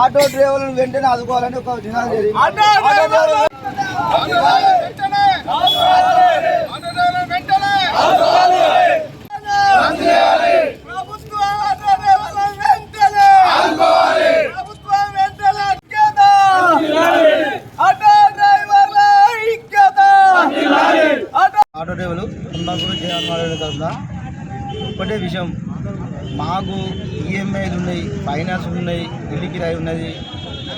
Auto డ్రైవర్లను వెంటనే ఆదుకోవాలని ఒక జరిగింది. ఆటో ఆటో డ్రైవర్లు ఆటో డ్రైవర్లు కుంభాకూరు జగన్మోహన్ తరఫున ఒకటే విషయం మాకు ఈఎంఐలు ఉన్నాయి ఫైనాన్స్ ఉన్నాయి ఇల్లు కిరాయి ఉన్నది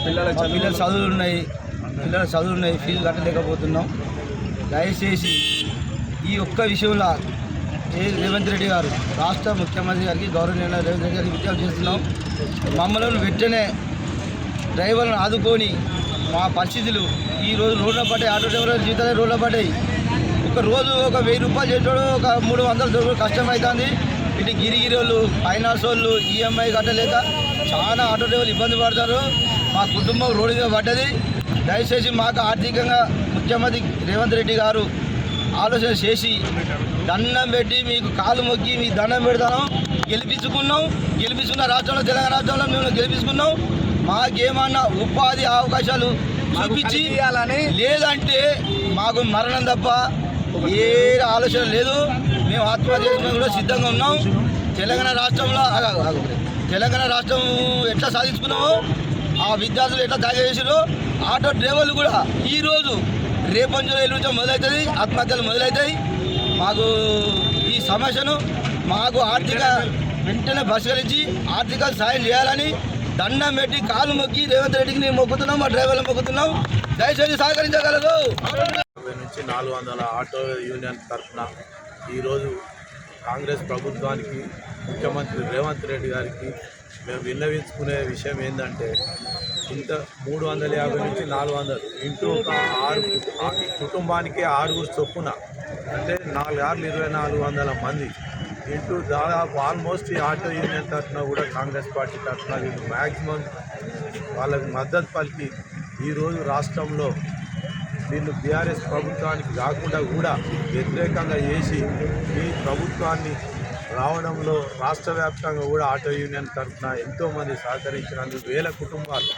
పిల్లల పిల్లల చదువులు ఉన్నాయి పిల్లల చదువులు ఉన్నాయి ఫీజు కట్టలేకపోతున్నాం. దయచేసి ఈ ఒక్క విషయంలో రేవంత్ రెడ్డి గారు రాష్ట్ర ముఖ్యమంత్రి గారికి గౌరవనీయ రేవంత్ రెడ్డి గారికి విజ్ఞప్తి చేస్తున్నాం. మమ్మల్ని వెంటనే డ్రైవర్లను ఆదుకొని మా పరిస్థితులు ఈ రోజు రోడ్ల పడ్డాయి ఆటో డ్రైవర్ జీతాలే రోడ్ల పడ్డాయి. ఒక రోజు ఒక వెయ్యి రూపాయలు చేసేవాడు ఒక మూడు వందలు కష్టం అవుతుంది. ఇటు గిరిగిరి వాళ్ళు ఫైనాన్స్ వాళ్ళు ఈఎంఐ కట్టలేక చాలా ఆటో డ్రైవర్లు ఇబ్బంది పడతారు. మా కుటుంబం రోడ్డు మీద పడ్డది. దయచేసి మాకు ఆర్థికంగా ముఖ్యమంత్రి రేవంత్ రెడ్డి గారు ఆలోచన చేసి దండం పెట్టి మీకు కాలు మొక్కి మీకు దండం పెడతాను. గెలిపించుకున్నాం. గెలిపించుకున్న రాష్ట్రంలో తెలంగాణ రాష్ట్రంలో మేము గెలిపించుకున్నాం. మాకేమన్నా ఉపాధి అవకాశాలు చూపించి లేదంటే మాకు మరణం తప్ప ఏ ఆలోచన లేదు. మేము ఆత్మహత్య చేసుకున్నా కూడా సిద్ధంగా ఉన్నాం. తెలంగాణ రాష్ట్రంలో తెలంగాణ రాష్ట్రం ఎట్లా సాధించుకున్నామో ఆ విద్యార్థులు ఎట్లా త్యాగం ఆటో డ్రైవర్లు కూడా ఈరోజు రేపంచులో ఎల్లుంచో మొదలవుతుంది ఆత్మహత్యలు మొదలవుతాయి. మాకు ఈ సమస్యను మాకు ఆర్థిక వెంటనే పరిష్కరించి ఆర్థిక సాయం చేయాలని దండం పెట్టి కాలు మొక్కి రేవంత్ రెడ్డికి నేను మొక్కుతున్నాం మా డ్రైవర్లు మొక్కుతున్నాం. దయచేసి సహకరించగలరు. నుంచి నాలుగు వందల ఆటో యూనియన్ తరఫున ఈరోజు కాంగ్రెస్ ప్రభుత్వానికి ముఖ్యమంత్రి రేవంత్ రెడ్డి గారికి మేము విన్నవించుకునే విషయం ఏంటంటే ఇంత మూడు వందల యాభై నుంచి నాలుగు వందలు ఇంటూ ఒక ఆరు కుటుంబానికి ఆరుగురు చొప్పున అంటే నాలుగు ఆరులు ఇరవై నాలుగు వందల మంది ఇంటూ దాదాపు ఆల్మోస్ట్ ఈ ఆటో యూనియన్ తరఫున కూడా కాంగ్రెస్ పార్టీ తరఫున వీళ్ళు మ్యాక్సిమం వాళ్ళకి మద్దతు పలికి ఈరోజు రాష్ట్రంలో దీన్ని బీఆర్ఎస్ ప్రభుత్వానికి కాకుండా కూడా వ్యతిరేకంగా చేసి ఈ ప్రభుత్వాన్ని రావడంలో రాష్ట్ర వ్యాప్తంగా కూడా ఆటో యూనియన్ తరఫున ఎంతోమంది సహకరించినందుకు వేల కుటుంబాలు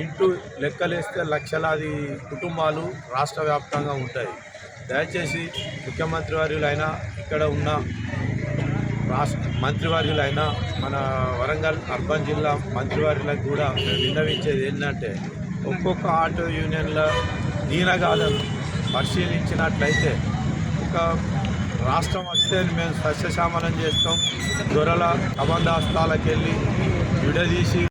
ఇంటూ లెక్కలేస్తే లక్షలాది కుటుంబాలు రాష్ట్ర వ్యాప్తంగా ఉంటాయి. దయచేసి ముఖ్యమంత్రి వర్యులైనా ఇక్కడ ఉన్న రాష్ట్ర మంత్రివర్యులైనా మన వరంగల్ అర్బన్ జిల్లా మంత్రివర్యులకు కూడా విన్నవించేది ఏంటంటే ఒక్కొక్క ఆటో యూనియన్ల నీనగాలను పరిశీలించినట్లయితే ఒక రాష్ట్రం వస్తే మేము సస్యశామలం చేస్తాం. దొరల కబంధాస్తాలకు వెళ్ళి విడదీసి